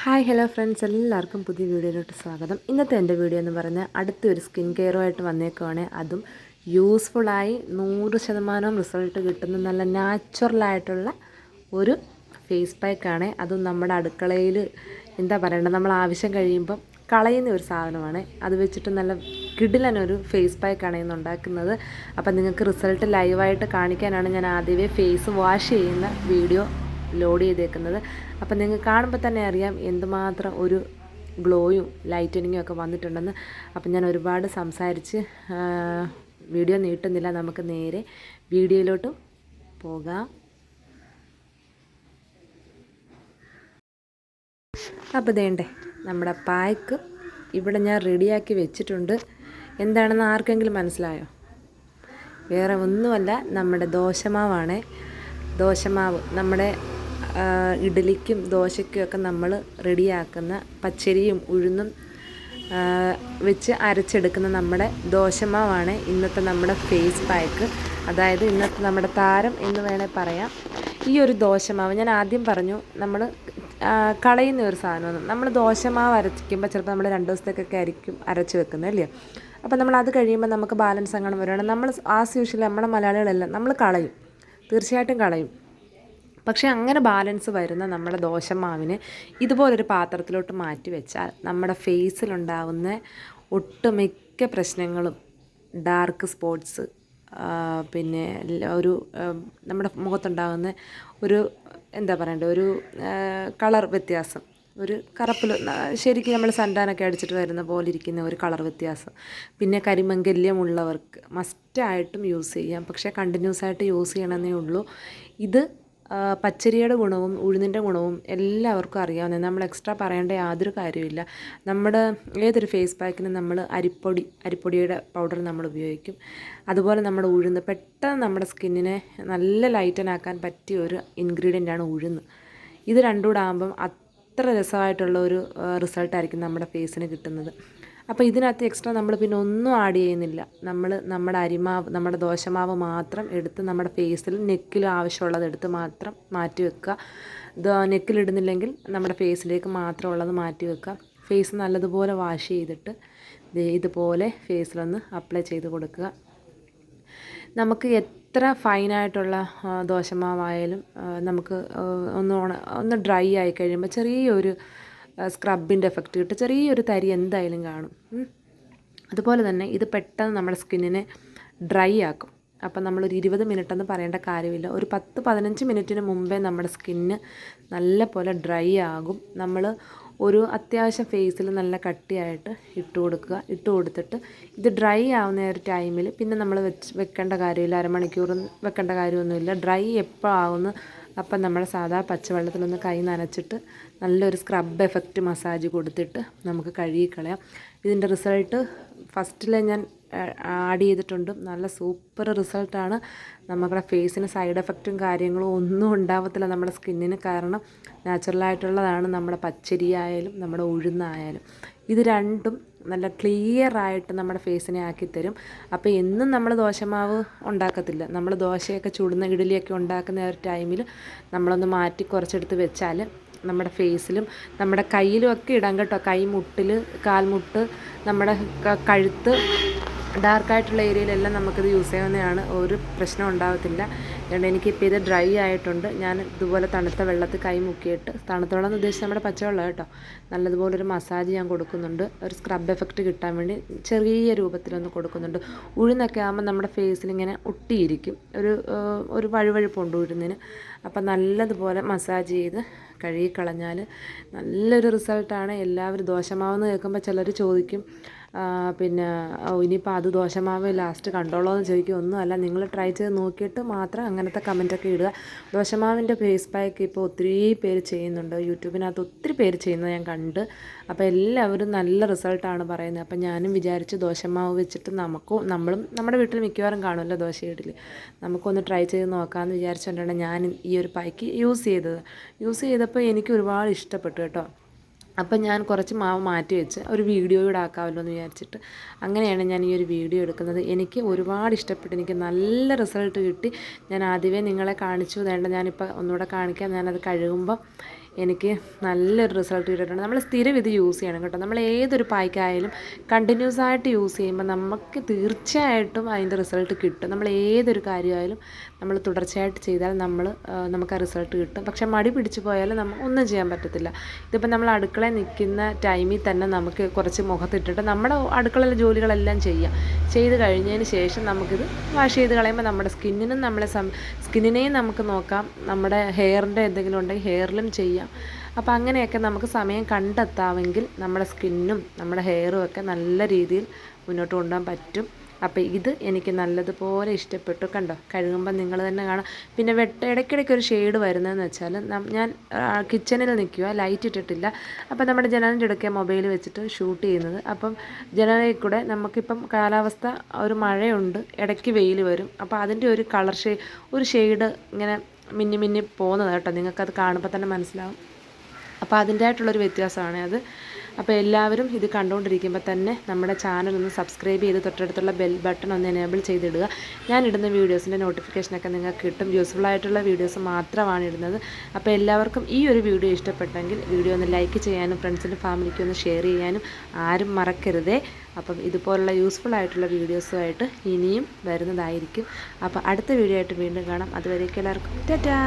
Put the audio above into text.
Hi hello friends എല്ലാവർക്കും പുതിയ വീഡിയോയിലോട്ട് സ്വാഗതം. ഇന്നത്തെ എന്റെ വീഡിയോ എന്ന് പറഞ്ഞാൽ അടുത്തൊരു സ്കിൻ കെയറുമായിട്ട് വന്നേക്കുവാണ്. അതും യൂസ്ഫുള്ളായി നൂറ് ശതമാനം റിസൾട്ട് കിട്ടുന്ന നല്ല നാച്ചുറലായിട്ടുള്ള ഒരു ഫേസ് പാക്കാണ് അതും നമ്മുടെ അടുക്കളയിൽ എന്താ പറയണ്ടത് നമ്മൾ ആവശ്യം കഴിയുമ്പം കളയുന്ന ഒരു സാധനമാണ്. അത് വെച്ചിട്ട് നല്ല കിടിലനൊരു ഫേസ് പാക്കാണ് ഇന്ന് ഉണ്ടാക്കുന്നത്. അപ്പം നിങ്ങൾക്ക് റിസൾട്ട് ലൈവായിട്ട് കാണിക്കാനാണ് ഞാൻ ആദ്യമേ ഫേസ് വാഷ് ചെയ്യുന്ന വീഡിയോ ലോഡ് ചെയ്തേക്കുന്നത്. അപ്പം നിങ്ങൾക്ക് കാണുമ്പോൾ തന്നെ അറിയാം എന്തുമാത്രം ഒരു ഗ്ലോയും ലൈറ്റനിങ്ങും ഒക്കെ വന്നിട്ടുണ്ടെന്ന്. അപ്പം ഞാൻ ഒരുപാട് സംസാരിച്ച് വീഡിയോ നീട്ടുന്നില്ല. നമുക്ക് നേരെ വീഡിയോയിലോട്ട് പോകാം. അപ്പോൾ ഇതേണ്ടേ നമ്മുടെ പായ്ക്ക് ഇവിടെ ഞാൻ റെഡിയാക്കി വെച്ചിട്ടുണ്ട്. എന്താണെന്ന് ആർക്കെങ്കിലും മനസ്സിലായോ? വേറെ ഒന്നുമല്ല നമ്മുടെ ദോശമാവാണേ. ദോശമാവ് നമ്മുടെ ഇഡലിക്കും ദോശയ്ക്കും ഒക്കെ നമ്മൾ റെഡിയാക്കുന്ന പച്ചരിയും ഉഴുന്നും വെച്ച് അരച്ചെടുക്കുന്ന നമ്മുടെ ദോശമാവാണ് ഇന്നത്തെ നമ്മുടെ ഫേസ് പാക്ക്. അതായത് ഇന്നത്തെ നമ്മുടെ താരം എന്ന് വേണേൽ പറയാം. ഈ ഒരു ദോശമാവ് ഞാൻ ആദ്യം പറഞ്ഞു നമ്മൾ കളയുന്ന ഒരു സാധനമാണ്. നമ്മൾ ദോശമാവ് അരച്ചിക്കുമ്പോൾ ചിലപ്പോൾ നമ്മൾ രണ്ട് ദിവസത്തേക്കൊക്കെ ആയിരിക്കും അരച്ച് വെക്കുന്നത് അല്ലേ? അപ്പോൾ നമ്മൾ അത് കഴിയുമ്പോൾ നമുക്ക് ബാലൻസ് അങ്ങനെ വരികയാണ്. നമ്മൾ ആസ് യൂഷ്വൽ നമ്മുടെ മലയാളികളെല്ലാം നമ്മൾ കളയും. തീർച്ചയായിട്ടും കളയും. പക്ഷേ അങ്ങനെ ബാലൻസ് വരുന്ന നമ്മുടെ ദോശമാവിന് ഇതുപോലൊരു പാത്രത്തിലോട്ട് മാറ്റി വെച്ചാൽ നമ്മുടെ ഫേസിലുണ്ടാവുന്ന ഒട്ടുമിക്ക പ്രശ്നങ്ങളും ഡാർക്ക് സ്പോട്ട്സ് പിന്നെ ഒരു നമ്മുടെ മുഖത്തുണ്ടാകുന്ന ഒരു എന്താ പറയണ്ടേ ഒരു കളർ വ്യത്യാസം ഒരു കറുപ്പിൽ ശരിക്കും നമ്മൾ സന്താനൊക്കെ അടിച്ചിട്ട് വരുന്ന പോലെ ഇരിക്കുന്ന ഒരു കളർ വ്യത്യാസം. പിന്നെ കരിമംഗല്യമുള്ളവർക്ക് മസ്റ്റായിട്ടും യൂസ് ചെയ്യാം. പക്ഷേ കണ്ടിന്യൂസ് ആയിട്ട് യൂസ് ചെയ്യണമെന്നേ ഉള്ളൂ. ഇത് പച്ചരിയുടെ ഗുണവും ഉഴുന്നിന്റെ ഗുണവും എല്ലാവർക്കും അറിയാവുന്ന നമ്മൾ എക്സ്ട്രാ പറയേണ്ട യാതൊരു കാര്യമില്ല നമ്മുടെ ഏതൊരു ഫേസ് പാക്കിനും നമ്മൾ അരിപ്പൊടി അരിപ്പൊടിയുടെ പൗഡർ നമ്മൾ ഉപയോഗിക്കും. അതുപോലെ നമ്മുടെ ഉഴുന്ന് പെട്ടെന്ന് നമ്മുടെ സ്കിന്നിനെ നല്ല ലൈറ്റനാക്കാൻ പറ്റിയ ഒരു ഇൻഗ്രീഡിയന്റാണ് ഉഴുന്ന്. ഇത് രണ്ടും കൂടെ ആകുമ്പം അത്ര രസമായിട്ടുള്ള ഒരു റിസൾട്ടായിരിക്കും നമ്മുടെ ഫേസിന് കിട്ടുന്നത്. അപ്പോൾ ഇതിനകത്ത് എക്സ്ട്രാ നമ്മൾ പിന്നെ ഒന്നും ആഡ് ചെയ്യുന്നില്ല. നമ്മൾ നമ്മുടെ അരിമാവ് നമ്മുടെ ദോശമാവ് മാത്രം എടുത്ത് നമ്മുടെ ഫേസിൽ നെക്കിലും ആവശ്യമുള്ളത് എടുത്ത് മാത്രം മാറ്റി വെക്കുക. നെക്കിലിടുന്നില്ലെങ്കിൽ നമ്മുടെ ഫേസിലേക്ക് മാത്രം ഉള്ളത് മാറ്റി വെക്കുക. ഫേസ് നല്ലതുപോലെ വാഷ് ചെയ്തിട്ട് ഇതുപോലെ ഫേസിലൊന്ന് അപ്ലൈ ചെയ്ത് കൊടുക്കുക. നമുക്ക് എത്ര ഫൈനായിട്ടുള്ള ദോശമാവായാലും നമുക്ക് ഒന്ന് ഒന്ന് ഡ്രൈ ആയി കഴിയുമ്പോൾ ചെറിയൊരു സ്ക്രബിന്റെ എഫക്റ്റ് കിട്ടും. ചെറിയൊരു തരി എന്തായാലും കാണും. അതുപോലെ തന്നെ ഇത് പെട്ടെന്ന് നമ്മുടെ സ്കിന്നിനെ ഡ്രൈ ആക്കും. അപ്പം നമ്മളൊരു ഇരുപത് മിനിറ്റ് എന്ന് പറയേണ്ട കാര്യമില്ല. ഒരു പത്ത് പതിനഞ്ച് മിനിറ്റിന് മുമ്പേ നമ്മുടെ സ്കിന്ന് നല്ല പോലെ ഡ്രൈ ആകും. നമ്മൾ ഒരു അത്യാവശ്യം ഫേസിൽ നല്ല കട്ടിയായിട്ട് ഇട്ട് കൊടുക്കുക. ഇട്ട് കൊടുത്തിട്ട് ഇത് ഡ്രൈ ആവുന്ന ഒരു ടൈമിൽ പിന്നെ നമ്മൾ വെച്ച് വെക്കേണ്ട കാര്യമില്ല. അരമണിക്കൂർ വെക്കേണ്ട കാര്യമൊന്നുമില്ല. ഡ്രൈ എപ്പോൾ ആവുന്നു അപ്പം നമ്മൾ സാധാ പച്ചവെള്ളത്തിലൊന്ന് കൈ നനച്ചിട്ട് നല്ലൊരു സ്ക്രബ് എഫക്റ്റ് മസാജ് കൊടുത്തിട്ട് നമുക്ക് കഴുകിക്കളയാം. ഇതിന്റെ റിസൾട്ട് ഫസ്റ്റിൽ ഞാൻ ആഡ് ചെയ്തിട്ടുണ്ട്. നല്ല സൂപ്പർ റിസൾട്ടാണ് നമ്മുടെ ഫേസിന് സൈഡ് എഫക്റ്റും കാര്യങ്ങളും ഒന്നും ഉണ്ടാവത്തില്ല നമ്മുടെ സ്കിന്നിന് കാരണം നാച്ചുറലായിട്ടുള്ളതാണ് നമ്മുടെ പച്ചരിയായാലും നമ്മുടെ ഉഴുന്നായാലും. ഇത് രണ്ടും നല്ല ക്ലിയർ ആയിട്ട് നമ്മുടെ ഫേസിനെ ആക്കി തരും അപ്പോൾ എന്നും നമ്മൾ ദോശമാവ് ഉണ്ടാക്കത്തില്ല. നമ്മൾ ദോശയൊക്കെ ചൂടുന്ന ഇഡലിയൊക്കെ ഉണ്ടാക്കുന്ന ഒരു ടൈമിൽ നമ്മളൊന്ന് മാറ്റി കുറച്ചെടുത്ത് വെച്ചാൽ നമ്മുടെ ഫേസിലും നമ്മുടെ കയ്യിലും ഒക്കെ ഇടാം കേട്ടോ. കൈമുട്ടിൽ കാൽമുട്ട് നമ്മുടെ കഴുത്ത് ഡാർക്കായിട്ടുള്ള ഏരിയയിലെല്ലാം നമുക്കിത് യൂസ് ചെയ്യാവുന്നതാണ്. ഒരു പ്രശ്നം ഉണ്ടാകത്തില്ല അതുകൊണ്ട് എനിക്കിപ്പോൾ ഇത് ഡ്രൈ ആയിട്ടുണ്ട്. ഞാൻ ഇതുപോലെ തണുത്ത വെള്ളത്തിൽ കൈ മുക്കിയിട്ട് തണുത്ത വെള്ളം എന്ന് ഉദ്ദേശിച്ച് നമ്മുടെ പച്ചവെള്ളം കേട്ടോ. നല്ലതുപോലെ ഒരു മസാജ് ഞാൻ കൊടുക്കുന്നുണ്ട്. ഒരു സ്ക്രബ് എഫക്റ്റ് കിട്ടാൻ വേണ്ടി ചെറിയ രൂപത്തിലൊന്ന് കൊടുക്കുന്നുണ്ട്. ഉഴുന്നൊക്കെ ആകുമ്പോൾ നമ്മുടെ ഫേസിൽ ഇങ്ങനെ ഒട്ടിയിരിക്കും. ഒരു ഒരു വഴുവഴുപ്പുണ്ട് ഉഴുന്നിന്. അപ്പം നല്ലതുപോലെ മസാജ് ചെയ്ത് കഴുകിക്കളഞ്ഞാൽ നല്ലൊരു റിസൾട്ടാണ് എല്ലാവരും ദോഷമാവെന്ന് കേൾക്കുമ്പോൾ ചിലർ ചോദിക്കും പിന്നെ ഇനിയിപ്പോൾ അത് ദോശമാവ് ലാസ്റ്റ് കണ്ടോളോ എന്ന് ചോദിക്കും. ഒന്നുമല്ല നിങ്ങൾ ട്രൈ ചെയ്ത് നോക്കിയിട്ട് മാത്രം അങ്ങനത്തെ കമന്റൊക്കെ ഇടുക. ദോശമാവിന്റെ ഫേസ് പാക്ക് ഇപ്പോൾ ഒത്തിരി പേര് ചെയ്യുന്നുണ്ട്. യൂട്യൂബിനകത്ത് ഒത്തിരി പേര് ചെയ്യുന്നത് ഞാൻ കണ്ട്. അപ്പോൾ എല്ലാവരും നല്ല റിസൾട്ടാണ് പറയുന്നത്. അപ്പോൾ ഞാനും വിചാരിച്ച് ദോശമാവ് വെച്ചിട്ട് നമുക്കും നമ്മളും നമ്മുടെ വീട്ടിൽ മിക്കവാറും കാണുമല്ലോ ദോശ ഇഡലി നമുക്കൊന്ന് ട്രൈ ചെയ്ത് നോക്കാമെന്ന് വിചാരിച്ചുകൊണ്ടാണ് ഞാൻ ഈ ഒരു പായ്ക്ക് യൂസ് ചെയ്തത്. യൂസ് ചെയ്തപ്പോൾ എനിക്ക് ഒരുപാട് ഇഷ്ടപ്പെട്ടു കേട്ടോ. അപ്പം ഞാൻ കുറച്ച് മാവ് മാറ്റി വെച്ച് ഒരു വീഡിയോ കൂടെ ആക്കാമല്ലോ എന്ന് വിചാരിച്ചിട്ട് അങ്ങനെയാണ് ഞാൻ ഈ ഒരു വീഡിയോ എടുക്കുന്നത്. എനിക്ക് ഒരുപാട് ഇഷ്ടപ്പെട്ടു. എനിക്ക് നല്ല റിസൾട്ട് കിട്ടി. ഞാൻ ആദ്യമേ നിങ്ങളെ കാണിച്ചു. വേണ്ട ഞാനിപ്പോൾ ഒന്നുകൂടെ കാണിക്കാം. ഞാനത് കഴുകുമ്പോൾ എനിക്ക് നല്ലൊരു റിസൾട്ട് കിട്ടിയിട്ടുണ്ട്. നമ്മൾ സ്ഥിരം ഇത് യൂസ് ചെയ്യണം കേട്ടോ. നമ്മൾ ഏതൊരു പായ്ക്കായാലും കണ്ടിന്യൂസ് ആയിട്ട് യൂസ് ചെയ്യുമ്പോൾ നമുക്ക് തീർച്ചയായിട്ടും അതിന്റെ റിസൾട്ട് കിട്ടും. നമ്മൾ ഏതൊരു കാര്യമായാലും നമ്മൾ തുടർച്ചയായിട്ട് ചെയ്താൽ നമ്മൾ നമുക്ക് ആ റിസൾട്ട് കിട്ടും. പക്ഷേ മടി പിടിച്ചു പോയാൽ നമുക്ക് ഒന്നും ചെയ്യാൻ പറ്റത്തില്ല. ഇതിപ്പോൾ നമ്മൾ അടുക്കളയിൽ നിൽക്കുന്ന ടൈമിൽ തന്നെ നമുക്ക് കുറച്ച് മുഖത്തിട്ടിട്ട് നമ്മുടെ അടുക്കളയിലെ ജോലികളെല്ലാം ചെയ്യാം. ചെയ്ത് കഴിഞ്ഞതിന് ശേഷം നമുക്കിത് വാഷ് ചെയ്ത് കളയുമ്പോൾ നമ്മുടെ സ്കിന്നിനും നമ്മളെ സ്കിന്നിനെയും നമുക്ക് നോക്കാം. നമ്മുടെ ഹെയറിന്റെ എന്തെങ്കിലും ഉണ്ടെങ്കിൽ ഹെയറിലും ചെയ്യാം. അപ്പോൾ അങ്ങനെയൊക്കെ നമുക്ക് സമയം കണ്ടെത്താമെങ്കിൽ നമ്മുടെ സ്കിന്നും നമ്മുടെ ഹെയറും ഒക്കെ നല്ല രീതിയിൽ മുന്നോട്ട് കൊണ്ടുപോകാൻ പറ്റും. അപ്പോൾ ഇത് എനിക്ക് നല്ലതുപോലെ ഇഷ്ടപ്പെട്ടു. കണ്ടോ? കഴുകുമ്പോൾ നിങ്ങൾ തന്നെ കാണാം. പിന്നെ വെട്ട ഇടയ്ക്കിടയ്ക്ക് ഒരു ഷെയ്ഡ് വരുന്നതെന്ന് വെച്ചാൽ ഞാൻ കിച്ചണിൽ നിൽക്കുക ലൈറ്റ് ഇട്ടിട്ടില്ല. അപ്പോൾ നമ്മുടെ ജനലിന്റെ ഇടയ്ക്ക് മൊബൈൽ വെച്ചിട്ട് ഷൂട്ട് ചെയ്യുന്നത്. അപ്പം ജനലിൽ കൂടെ നമുക്കിപ്പം കാലാവസ്ഥ ഒരു മഴയുണ്ട് ഇടയ്ക്ക് വെയിൽ വരും. അപ്പോൾ അതിന്റെ ഒരു കളർ ഷെയ് ഒരു ഷെയ്ഡ് ഇങ്ങനെ മിന്നി മിന്നി പോകുന്നത് കേട്ടോ. നിങ്ങൾക്കത് കാണുമ്പോൾ തന്നെ മനസ്സിലാവും. അപ്പോൾ അതിന്റെതായിട്ടുള്ളൊരു വ്യത്യാസമാണ്. അത് അപ്പോൾ എല്ലാവരും ഇത് കണ്ടുകൊണ്ടിരിക്കുമ്പോൾ തന്നെ നമ്മുടെ ചാനൽ ഒന്ന് സബ്സ്ക്രൈബ് ചെയ്ത് തൊട്ടടുത്തുള്ള ബെൽ ബട്ടൺ ഒന്ന് എനേബിൾ ചെയ്തിടുക. ഞാൻ ഇടുന്ന വീഡിയോസിന്റെ നോട്ടിഫിക്കേഷനൊക്കെ നിങ്ങൾക്ക് കിട്ടും. യൂസ്ഫുൾ ആയിട്ടുള്ള വീഡിയോസ് മാത്രമാണ് ഇടുന്നത്. അപ്പോൾ എല്ലാവർക്കും ഈ ഒരു വീഡിയോ ഇഷ്ടപ്പെട്ടെങ്കിൽ വീഡിയോ ഒന്ന് ലൈക്ക് ചെയ്യാനും ഫ്രണ്ട്സിന്റെ ഫാമിലിക്ക് ഒന്ന് ഷെയർ ചെയ്യാനും ആരും മറക്കരുതേ. അപ്പം ഇതുപോലുള്ള യൂസ്ഫുൾ ആയിട്ടുള്ള വീഡിയോസുമായിട്ട് ഇനിയും വരുന്നതായിരിക്കും. അപ്പോൾ അടുത്ത വീഡിയോ ആയിട്ട് വീണ്ടും കാണാം. അതുവരേക്കും എല്ലാവർക്കും. ടാറ്റാ!